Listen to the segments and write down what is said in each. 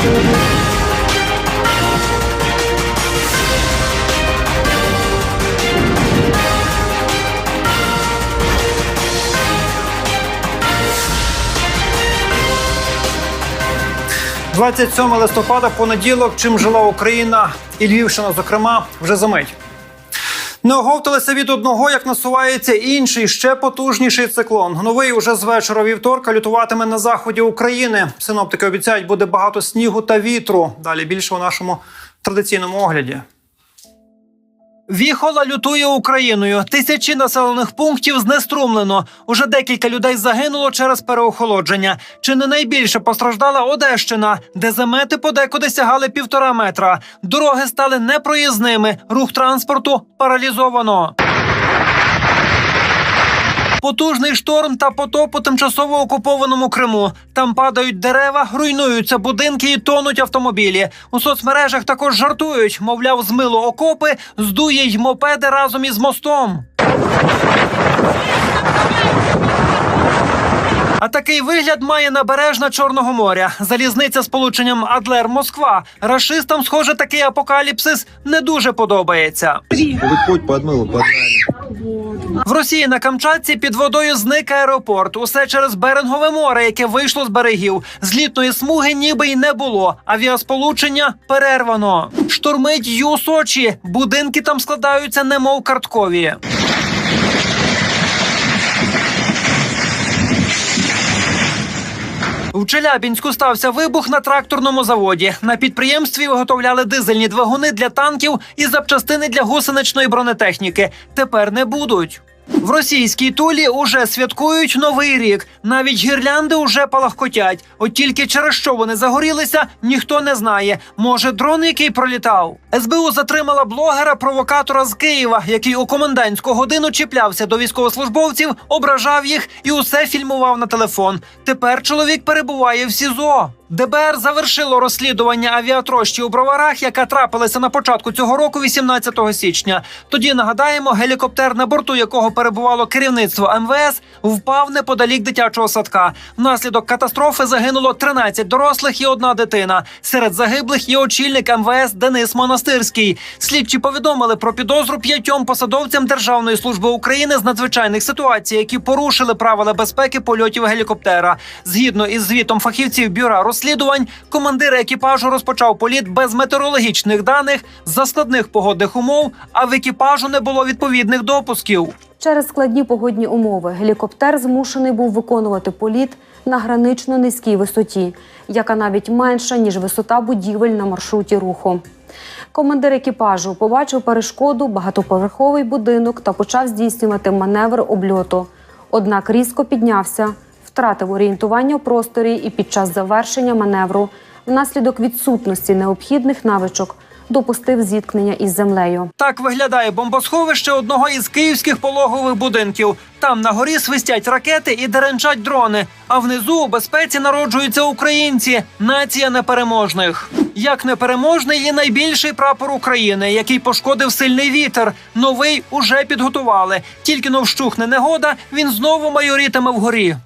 – 27 листопада, понеділок, чим жила Україна і Львівщина, зокрема, вже за мить. Не оговталися від одного, як насувається інший ще потужніший циклон. Новий уже з вечора вівторка лютуватиме на заході України. Синоптики обіцяють, буде багато снігу та вітру. Далі більше у нашому традиційному огляді. Віхола лютує Україною. Тисячі населених пунктів знеструмлено. Уже декілька людей загинуло через переохолодження. Чи не найбільше постраждала Одещина, де замети подекуди сягали півтора метра. Дороги стали непроїзними. Рух транспорту паралізовано. Потужний шторм та потоп у тимчасово окупованому Криму. Там падають дерева, руйнуються будинки і тонуть автомобілі. У соцмережах також жартують, мовляв, змило окопи, здує й мопеди разом із мостом. А такий вигляд має набережна Чорного моря. Залізниця з полученням Адлер Москва. Рашистам, схоже, такий апокаліпсис не дуже подобається. Путь подмыло под нами. В Росії на Камчатці під водою зник аеропорт. Усе через Берингове море, яке вийшло з берегів. Злітної смуги ніби й не було. Авіасполучення перервано. Штурмить ю Сочі. Будинки там складаються немов карткові. В Челябінську стався вибух на тракторному заводі. На підприємстві виготовляли дизельні двигуни для танків і запчастини для гусеничної бронетехніки. Тепер не будуть. В російській тулі уже святкують новий рік. Навіть гірлянди уже палахкотять. От тільки через що вони загорілися, ніхто не знає. Може, дрон, який пролітав. СБУ затримала блогера-провокатора з Києва, який у комендантську годину чіплявся до військовослужбовців, ображав їх і усе фільмував на телефон. Тепер чоловік перебуває в СІЗО. ДБР завершило розслідування авіатрощі у броварах, яка трапилася на початку цього року, 18 січня. Тоді нагадаємо, гелікоптер, на борту якого перебувало керівництво МВС, впав неподалік дитячого садка. Внаслідок катастрофи загинуло 13 дорослих і одна дитина. Серед загиблих є очільник МВС Денис Монастирський. Слідчі повідомили про підозру п'ятьом посадовцям Державної служби України з надзвичайних ситуацій, які порушили правила безпеки польотів гелікоптера. Згідно із звітом фахівців бюра розслідувань, командир екіпажу розпочав політ без метеорологічних даних за складних погодних умов, а в екіпажу не було відповідних допусків. Через складні погодні умови гелікоптер змушений був виконувати політ на гранично низькій висоті, яка навіть менша ніж висота будівель на маршруті руху. Командир екіпажу побачив перешкоду, багатоповерховий будинок та почав здійснювати маневр обльоту. Однак різко піднявся, втратив орієнтування у просторі і під час завершення маневру, внаслідок відсутності необхідних навичок, допустив зіткнення із землею. Так виглядає бомбосховище одного із київських пологових будинків. Там на горі свистять ракети і деренчать дрони. А внизу у безпеці народжуються українці, нація непереможних. Як непереможний і найбільший прапор України, який пошкодив сильний вітер. Новий уже підготували. Тільки но вщухне негода, він знову майорітиме вгорі.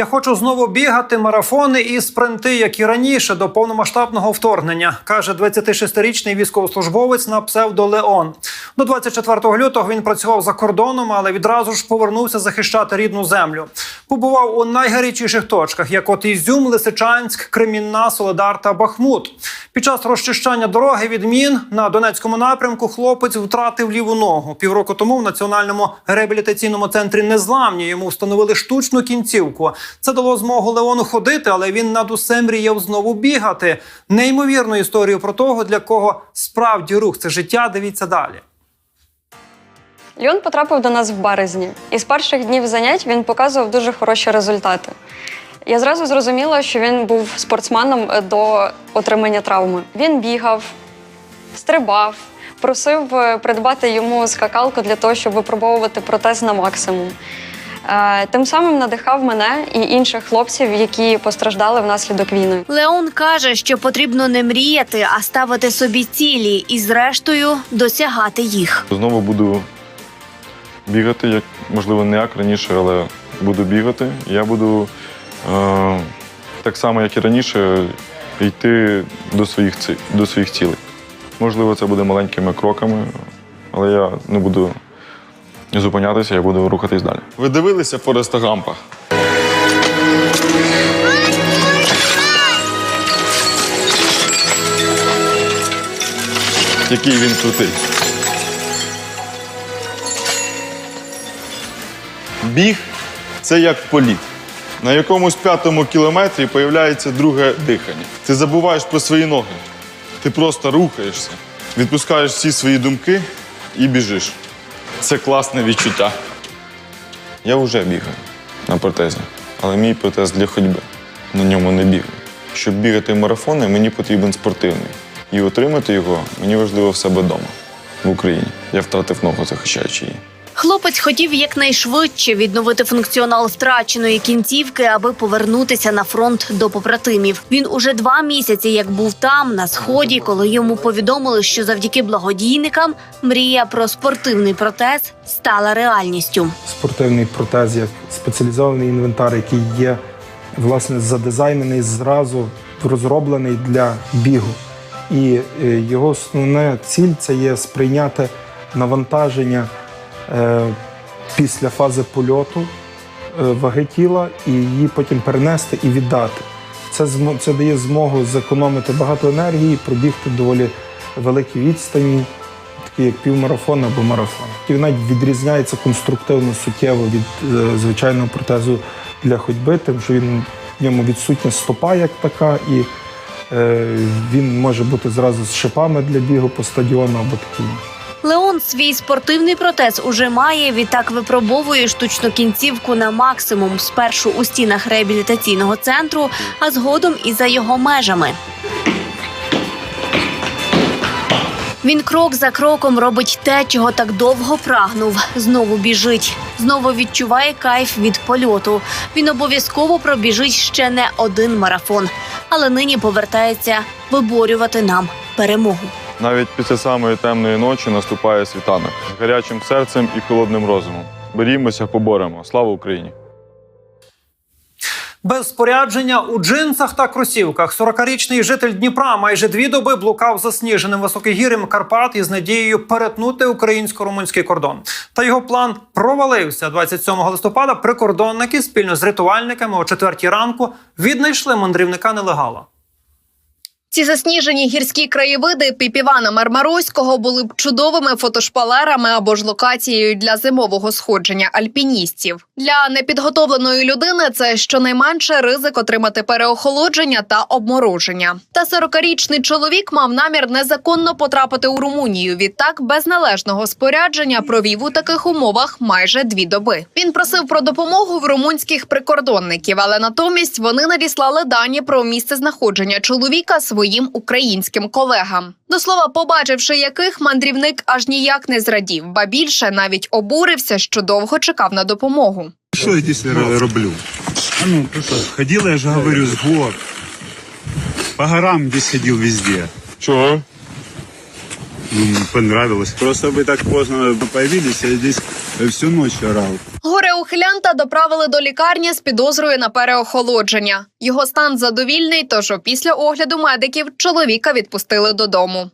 Я хочу знову бігати марафони і спринти, як і раніше, до повномасштабного вторгнення, каже 26-річний військовослужбовець на псевдо Леон. До 24 лютого він працював за кордоном, але відразу ж повернувся захищати рідну землю. Побував у найгарячіших точках, як от Ізюм, Лисичанськ, Кремінна, Соледар та Бахмут. Під час розчищання дороги від мін на Донецькому напрямку хлопець втратив ліву ногу. Півроку тому в національному реабілітаційному центрі незламні йому встановили штучну кінцівку. Це дало змогу Леону ходити, але він над усе мріяв знову бігати. Неймовірну історію про того, для кого справді рух це життя. Дивіться далі. Льон потрапив до нас в березні, і з перших днів занять він показував дуже хороші результати. Я зразу зрозуміла, що він був спортсменом е, до отримання травми. Він бігав, стрибав, просив е, придбати йому скакалку для того, щоб випробовувати протез на максимум. Е, Тим самим надихав мене і інших хлопців, які постраждали внаслідок війни. Леон каже, що потрібно не мріяти, а ставити собі цілі і, зрештою, досягати їх. Знову буду бігати, як можливо не як раніше, але буду бігати. Я буду е, так само, як і раніше, йти до своїх, ці- до своїх цілей. Можливо, це буде маленькими кроками, але я не буду зупинятися, я буду рухатись далі. Ви дивилися Фореста Гампа? Який він крутий. Біг це як політ. На якомусь п'ятому кілометрі появляється друге дихання. Ти забуваєш про свої ноги. Ти просто рухаєшся, відпускаєш всі свої думки і біжиш. Це класне відчуття. Я вже бігаю на протезі, але мій протез для ходьби. На ньому не бігаю. Щоб бігати марафони, мені потрібен спортивний. І отримати його мені важливо в себе вдома, в Україні. Я втратив ногу, захищаючи її. Хлопець хотів якнайшвидше відновити функціонал втраченої кінцівки, аби повернутися на фронт до побратимів. Він уже два місяці як був там, на сході, коли йому повідомили, що завдяки благодійникам мрія про спортивний протез стала реальністю. спортивний протез як спеціалізований інвентар, який є власне задизайнений зразу розроблений для бігу. І е, його основна ціль це є сприйняти навантаження після фази польоту е, ваги тіла і її потім перенести і віддати. Це, це дає змогу зекономити багато енергії, пробігти доволі великі відстані, такі як півмарафон або марафон. І навіть відрізняється конструктивно суттєво від е, звичайного протезу для ходьби, тим, що він в ньому відсутня стопа як така, і е, він може бути зразу з шипами для бігу по стадіону або такі. Леон свій спортивний протез уже має. Відтак випробовує штучну кінцівку на максимум спершу у стінах реабілітаційного центру, а згодом і за його межами. Він крок за кроком робить те, чого так довго прагнув. Знову біжить, знову відчуває кайф від польоту. Він обов'язково пробіжить ще не один марафон, але нині повертається виборювати нам перемогу. Навіть після самої темної ночі наступає світанок з гарячим серцем і холодним розумом. Борімося, поборемо. Слава Україні! Без спорядження у джинсах та кросівках 40-річний житель Дніпра майже дві доби блукав засніженим високогір'ям Карпат із надією перетнути українсько-румунський кордон. Та його план провалився 27 листопада. Прикордонники спільно з рятувальниками о 4 ранку віднайшли мандрівника нелегала. Ці засніжені гірські краєвиди Піпівана Мармаруського були б чудовими фотошпалерами або ж локацією для зимового сходження альпіністів. Для непідготовленої людини це щонайменше ризик отримати переохолодження та обмороження. Та 40-річний чоловік мав намір незаконно потрапити у Румунію. Відтак, без належного спорядження провів у таких умовах майже дві доби. Він просив про допомогу в румунських прикордонників, але натомість вони надіслали дані про місце знаходження чоловіка своїм українським колегам. До слова, побачивши яких мандрівник аж ніяк не зрадів, ба більше навіть обурився, що довго чекав на допомогу. Що я здесь роблю? А ну, ходила, ходил, я ж говорю, з гор. По горам десь ходив везде. Чого? Понравилось. Просто вы так поздно появились, я здесь всю ночь орал. Горе ухилянта доправили до лікарні з підозрою на переохолодження. Його стан задовільний, тож після огляду медиків чоловіка відпустили додому.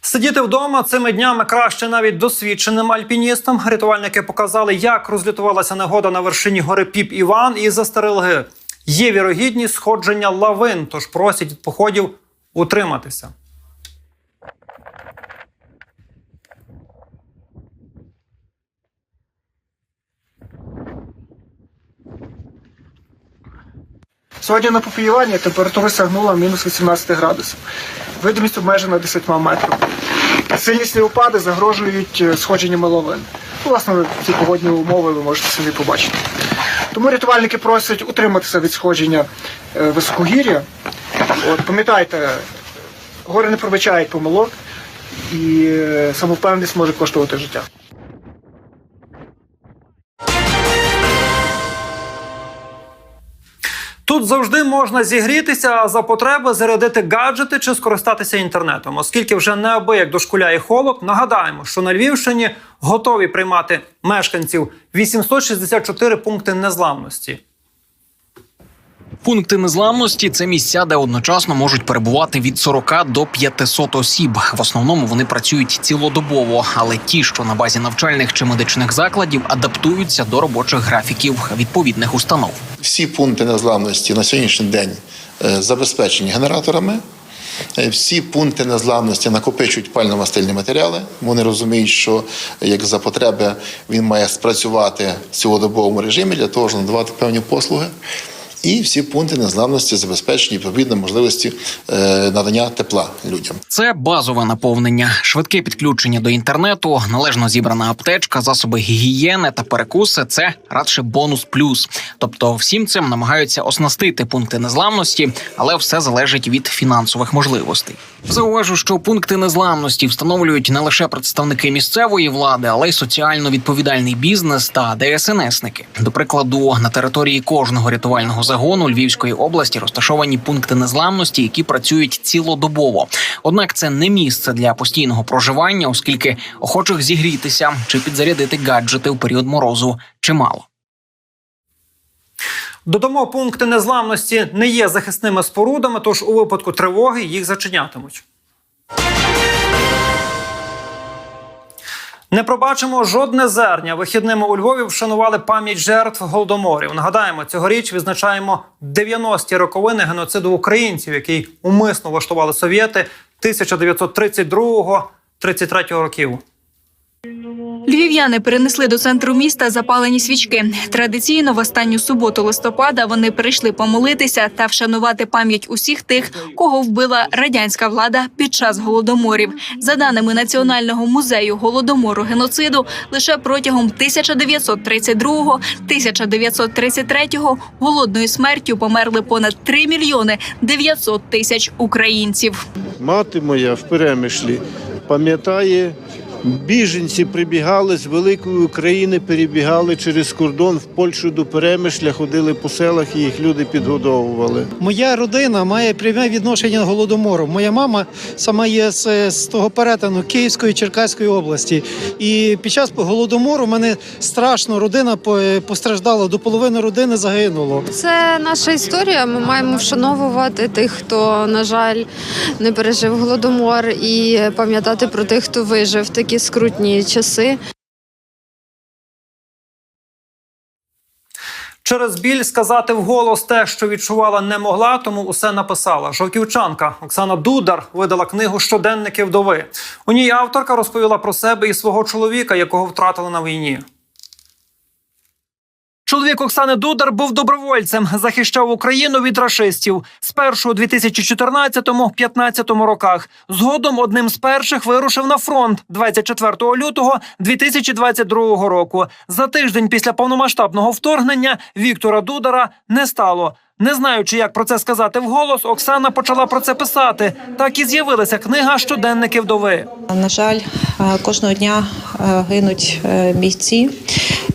Сидіти вдома цими днями краще навіть досвідченим альпіністам. Рятувальники показали, як розлютувалася негода на вершині гори Піп Іван і застерегли. Є вірогідність сходження лавин, тож просять від походів утриматися. Сьогодні на Попіюванні температура сягнула мінус 18 градусів. Видимість обмежена 10 метрами. Сильні снігопади загрожують е, сходженням лавин. Ну, Власне, ці погодні умови ви можете самі побачити. Тому рятувальники просять утриматися від сходження е, високогір'я. От, пам'ятайте, гори не пробачають помилок, і е, самовпевненість може коштувати життя. Тут завжди можна зігрітися, за потреби зарядити гаджети чи скористатися інтернетом, оскільки вже неабияк дошкуляє холод. Нагадаємо, що на Львівщині готові приймати мешканців 864 пункти незламності. Пункти незламності це місця, де одночасно можуть перебувати від 40 до 500 осіб. В основному вони працюють цілодобово, але ті, що на базі навчальних чи медичних закладів, адаптуються до робочих графіків відповідних установ. Всі пункти незламності на сьогоднішній день е, забезпечені генераторами. Е, Всі пункти незламності накопичують пально-мастильні матеріали. Вони розуміють, що як за потреби він має спрацювати в цілодобовому режимі для того, щоб надавати певні послуги. І всі пункти незламності забезпечені відповідно можливості е, надання тепла людям. Це базове наповнення, швидке підключення до інтернету, належно зібрана аптечка, засоби гігієни та перекуси. Це радше бонус плюс. Тобто, всім цим намагаються оснастити пункти незламності, але все залежить від фінансових можливостей. Зауважу, що пункти незламності встановлюють не лише представники місцевої влади, але й соціально відповідальний бізнес та ДСНСники. До прикладу, на території кожного рятувального загону Львівської області розташовані пункти незламності, які працюють цілодобово. Однак це не місце для постійного проживання, оскільки охочих зігрітися чи підзарядити гаджети в період морозу чимало. Додамо, пункти незламності не є захисними спорудами, тож у випадку тривоги їх зачинятимуть. Не пробачимо жодне зерня. Вихідними у Львові вшанували пам'ять жертв голодоморів. Нагадаємо, цьогоріч відзначаємо 90-ті роковини геноциду українців, який умисно влаштували совєти 1932-33 років. Львів'яни перенесли до центру міста запалені свічки. Традиційно в останню суботу листопада вони прийшли помолитися та вшанувати пам'ять усіх тих, кого вбила радянська влада під час голодоморів. За даними Національного музею голодомору геноциду, лише протягом 1932-1933 голодною смертю померли понад 3 мільйони 900 тисяч українців. Мати моя в перемишлі пам'ятає, біженці прибігали з великої України, перебігали через кордон в Польщу до перемишля, ходили по селах і їх люди підгодовували. Моя родина має пряме відношення до голодомору. Моя мама сама є з, з того перетину Київської Черкаської області. І під час голодомору в мене страшно родина постраждала. До половини родини загинуло. Це наша історія. Ми маємо вшановувати тих, хто, на жаль, не пережив голодомор, і пам'ятати про тих, хто вижив такі скрутні часи. Через біль сказати вголос те, що відчувала, не могла, тому усе написала. Жовківчанка Оксана Дудар видала книгу Щоденники вдови. У ній авторка розповіла про себе і свого чоловіка, якого втратила на війні. Чоловік Оксани Дудар був добровольцем, захищав Україну від рашистів. Спершу у 2014-2015 роках. Згодом одним з перших вирушив на фронт 24 лютого 2022 року. За тиждень після повномасштабного вторгнення Віктора Дудара не стало. Не знаючи, як про це сказати вголос, Оксана почала про це писати. Так і з'явилася книга Щоденники вдови. На жаль, е, кожного дня е, гинуть е, бійці,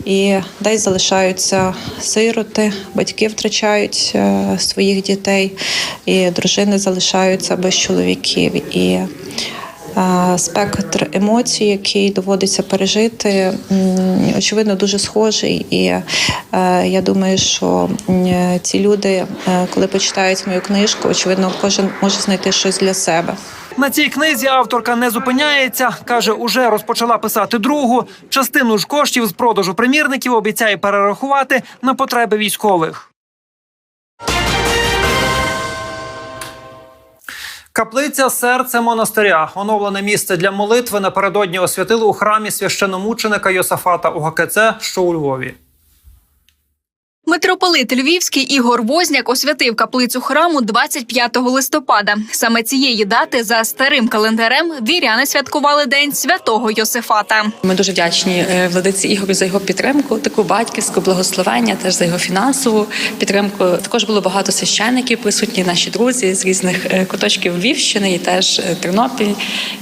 і десь залишаються сироти, батьки втрачають своїх дітей, і дружини залишаються без чоловіків. І спектр емоцій, який доводиться пережити, очевидно, дуже схожий. І е, я думаю, що ці люди, е, коли почитають мою книжку, очевидно, кожен може знайти щось для себе. На цій книзі авторка не зупиняється. каже, уже розпочала писати другу. Частину ж коштів з продажу примірників обіцяє перерахувати на потреби військових. Каплиця серце монастиря. Оновлене місце для молитви напередодні освятили у храмі священомученика Йосафата УГКЦ, що у Львові. Митрополит Львівський Ігор Возняк освятив каплицю храму 25 листопада. Саме цієї дати за старим календарем віряни святкували день святого Йосифата. Ми дуже вдячні е, владиці Ігорю за його підтримку, таку батьківську благословення, теж за його фінансову підтримку. Також було багато священників присутні, наші друзі з різних е, куточків Львівщини, і теж е, Тернопіль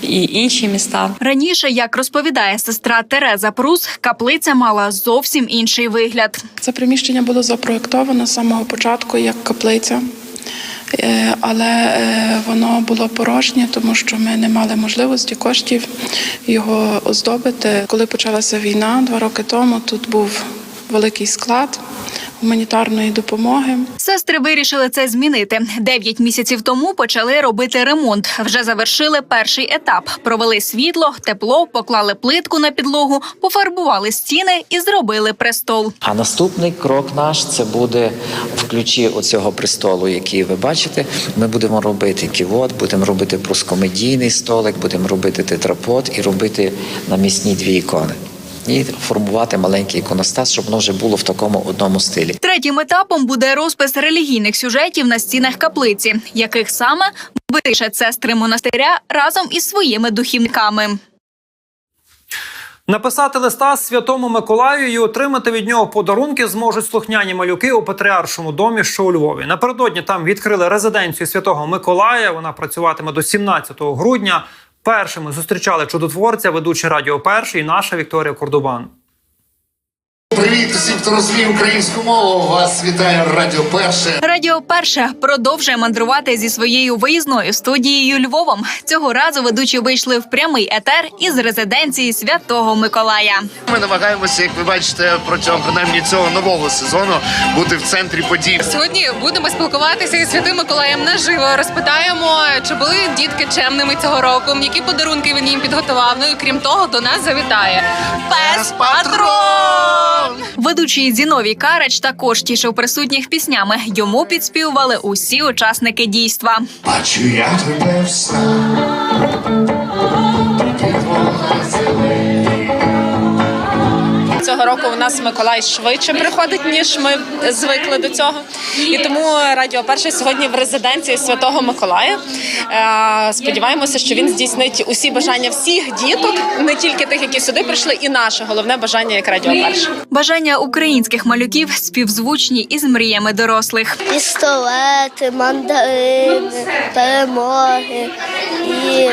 і інші міста. Раніше, як розповідає сестра Тереза Прус, каплиця мала зовсім інший вигляд. Це приміщення було було запроєктовано з самого початку як каплиця. Е, Але е, воно було порожнє, тому що ми не мали можливості коштів його оздобити. Коли почалася війна два роки тому, тут був великий склад гуманітарної допомоги. Сестри вирішили це змінити. Дев'ять місяців тому почали робити ремонт. Вже завершили перший етап. Провели світло, тепло, поклали плитку на підлогу, пофарбували стіни і зробили престол. А наступний крок наш це буде в ключі оцього престолу, який ви бачите. Ми будемо робити ківот, будемо робити проскомедійний столик, будемо робити тетрапод і робити намісні дві ікони. І формувати маленький іконостас, щоб воно вже було в такому одному стилі. Третім етапом буде розпис релігійних сюжетів на стінах каплиці, яких саме вирішать сестри монастиря разом із своїми духівниками. Написати листа святому Миколаю і отримати від нього подарунки зможуть слухняні малюки у Патріаршому домі, що у Львові. Напередодні там відкрили резиденцію святого Миколая. Вона працюватиме до 17 грудня. Першими зустрічали чудотворця, ведучий радіо Перший наша Вікторія Кордубан. Привіт усім, хто розуміє українську мову. Вас вітає Радіо Перше. Радіо Перше продовжує мандрувати зі своєю виїзною студією Львовом. Цього разу ведучі вийшли в прямий етер із резиденції святого Миколая. Ми намагаємося, як ви бачите, протягом принаймні цього нового сезону бути в центрі подій. Сьогодні будемо спілкуватися із святим Миколаєм наживо. Розпитаємо, чи були дітки чемними цього року, які подарунки він їм підготував. Ну і крім того, до нас завітає пес патрон. Ведучий Зіновій Карач також тішив присутніх піснями. Йому підспівували усі учасники дійства. Бачу я тебе в Цього року у нас Миколай швидше приходить, ніж ми звикли до цього. І тому Радіо Перше сьогодні в резиденції Святого Миколая. Е, Сподіваємося, що він здійснить усі бажання всіх діток, не тільки тих, які сюди прийшли, і наше головне бажання як Радіо Перше. Бажання українських малюків співзвучні із мріями дорослих. Пістолети, мандарини, перемоги і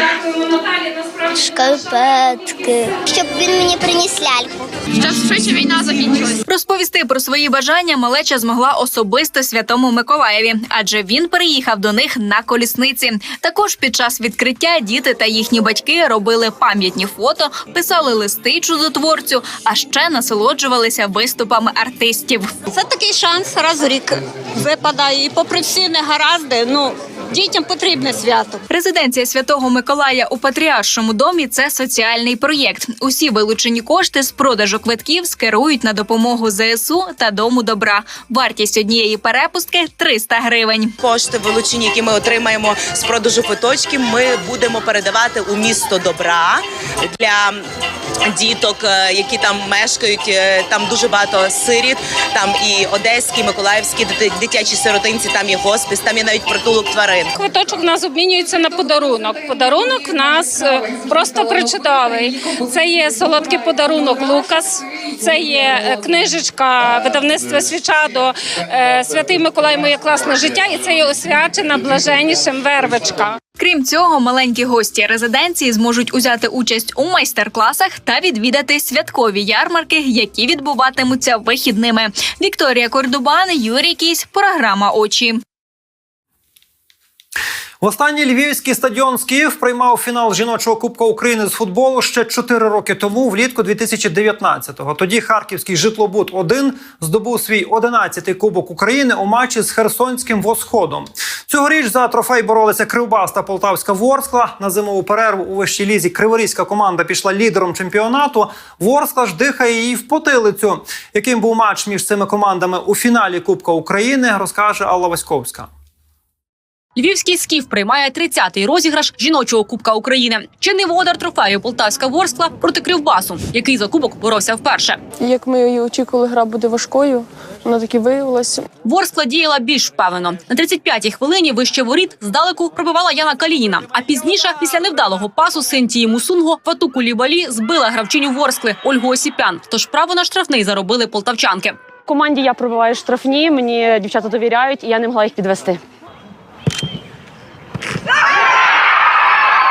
шкарпетки. Щоб він мені приніс ляльку. Щоб швидше війна закінчилась. Розповісти про свої бажання малеча змогла особисто святому Миколаєві, адже він переїхав до них на колісниці. Також під час відкриття діти та їхні батьки робили пам'ятні фото, писали листи чудотворцю, а ще насолоджувалися виступами артистів. Це такий шанс раз у рік випадає. І попри всі негаразди, ну дітям потрібне свято. Резиденція святого Миколая у Патріаршому домі це соціальний проєкт. Усі вилучені кошти з продажу квитків скерують на допомогу ЗСУ та дому добра. Вартість однієї перепустки 300 гривень. Кошти вилучені, які ми отримаємо з продажу квиточків, ми будемо передавати у місто добра для діток, е, які там мешкають. Е, Там дуже багато сиріт. Там і одеські, миколаївські дити- дитячі сиротинці, там є госпіс, там є навіть притулок тварин. Квиточок у нас обмінюється на подарунок. Подарунок у нас е, просто причудовий. Це є солодкий подарунок Лукас. Це є е, книжечка видавництва Свічадо е, Святий Миколай Моє класне життя. І це є освячена блаженнішим вервичка. Крім цього, маленькі гості резиденції зможуть узяти участь у майстер-класах та відвідати святкові ярмарки, які відбуватимуться вихідними. Вікторія Кордубан, Юрій Кісь, програма Очі. Востаннє львівський стадіон Скіїв приймав фінал жіночого кубка України з футболу ще 4 роки тому, влітку 2019-го. Тоді харківський житлобуд 1 здобув свій 11-й кубок України у матчі з Херсонським восходом. Цьогоріч за трофей боролися Кривбас та Полтавська Ворскла. На зимову перерву у вищій лізі Криворізька команда пішла лідером чемпіонату. Ворскла ж дихає її в потилицю. Яким був матч між цими командами у фіналі Кубка України, розкаже Алла Васьковська. Львівський скіф приймає 30-й розіграш жіночого кубка України. Чинний володар трофею Полтавська Ворскла проти Кривбасу, який за кубок боровся вперше. Як ми її очікували, гра буде важкою. Вона таки виявилася. Ворскла діяла більш впевнено. На 35-й хвилині вище воріт здалеку пробивала Яна Калініна. А пізніше, після невдалого пасу Синтії Мусунго, Фатуку Лібалі збила гравчиню Ворскли Ольгу Осіпян. Тож право на штрафний заробили полтавчанки. В команді я пробиваю штрафні, мені дівчата довіряють, і я не могла їх підвести. Yeah!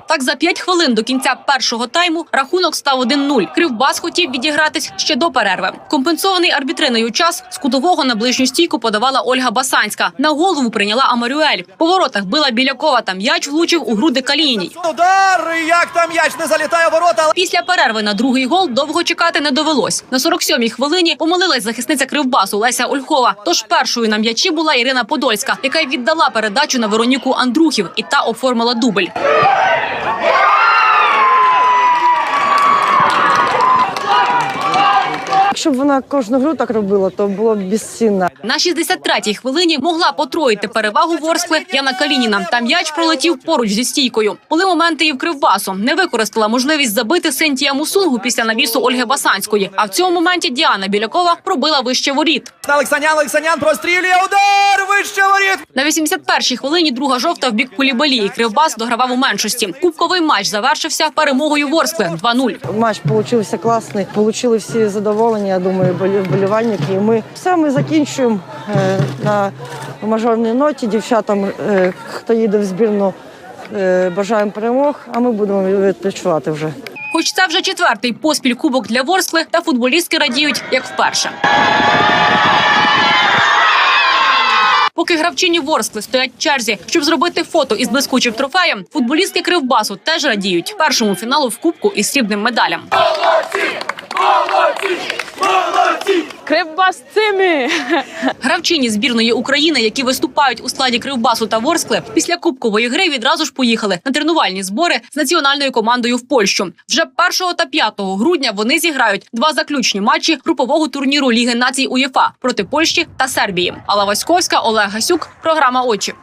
Так за 5 хвилин до кінця першого тайму рахунок став 1-0. Кривбас хотів відігратись ще до перерви. Компенсований арбітриною час з кутового на ближню стійку подавала Ольга Басанська. На голову прийняла Амарюель. По воротах била Білякова та м'яч влучив у груди Калініній. Удар! Як там м'яч не залітає в ворота? Після перерви на другий гол довго чекати не довелось. На 47-й хвилині помилилась захисниця Кривбасу Леся Ольхова. Тож першою на м'ячі була Ірина Подольська, яка й віддала передачу на Вероніку Андрухів, і та оформила дубль. Yeah! Якщо б вона кожну гру так робила, то було б безцінно. На 63-й хвилині могла потроїти перевагу Ворскли Яна Калініна. Та м'яч пролетів поруч зі стійкою. Були моменти і в Кривбасу. Не використала можливість забити Сентія Мусунгу після навісу Ольги Басанської. А в цьому моменті Діана Білякова пробила вище воріт. Олексанян, Олексанян прострілює удар! Вище воріт! На 81-й хвилині друга жовта в бік Кулібалі. Кривбас догравав у меншості. Кубковий матч завершився перемогою Ворскли 2-0. Матч получився класний, отримали всі задоволення, я думаю, болі- вболівальники. І ми все ми закінчуємо е, на мажорній ноті. Дівчатам, е, хто їде в збірну, е, бажаємо перемог, а ми будемо відпочивати вже. Хоч це вже четвертий поспіль кубок для Ворскли, та футболістки радіють як вперше. Поки гравчині Ворскли стоять в черзі, щоб зробити фото із блискучим трофеєм, футболістки Кривбасу теж радіють першому фіналу в кубку із срібним медалям. Кривбас цими! Гравчині збірної України, які виступають у складі Кривбасу та Ворскли, після кубкової гри відразу ж поїхали на тренувальні збори з національною командою в Польщу. Вже 1 та 5 грудня вони зіграють два заключні матчі групового турніру Ліги націй УЄФА проти Польщі та Сербії. Алла Васьковська, Олег Гасюк, програма Очі.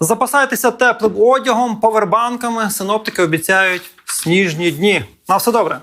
Запасайтеся теплим одягом, повербанками. Синоптики обіцяють сніжні дні. На все добре.